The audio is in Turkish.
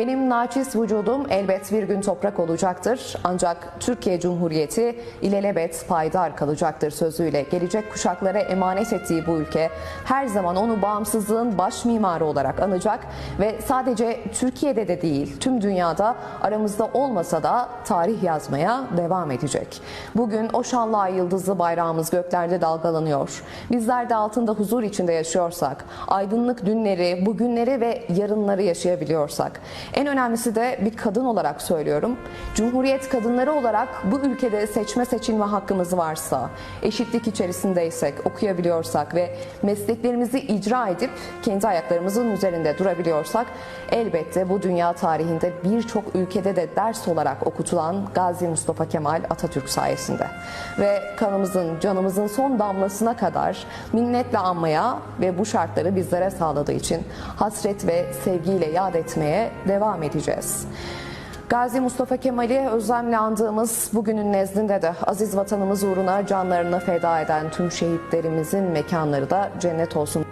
Benim naçiz vücudum elbet bir gün toprak olacaktır. Ancak Türkiye Cumhuriyeti ilelebet payidar kalacaktır sözüyle gelecek kuşaklara emanet ettiği bu ülke her zaman onu bağımsızlığın baş mimarı olarak anacak ve sadece Türkiye'de de değil tüm dünyada aramızda olmasa da tarih yazmaya devam edecek. Bugün o şanlı yıldızlı bayrağımız göklerde dalgalanıyor. Bizler de altında huzur içinde yaşıyorsak, aydınlık dünleri, bugünleri ve yarınları yaşayabiliyorsak, en önemlisi de bir kadın olarak söylüyorum. Cumhuriyet kadınları olarak bu ülkede seçme seçilme hakkımız varsa, eşitlik içerisindeysek, okuyabiliyorsak ve mesleklerimizi icra edip kendi ayaklarımızın üzerinde durabiliyorsak elbette bu dünya tarihinde birçok ülkede de ders olarak okutulan Gazi Mustafa Kemal Atatürk sayesinde. Ve kanımızın, canımızın son damlasına kadar minnetle anmaya ve bu şartları bizlere sağladığı için hasret ve sevgiyle yad etmeye devam edeceğiz. Gazi Mustafa Kemal'i özlemle andığımız bugünün nezdinde de aziz vatanımız uğruna canlarını feda eden tüm şehitlerimizin mekanları da cennet olsun.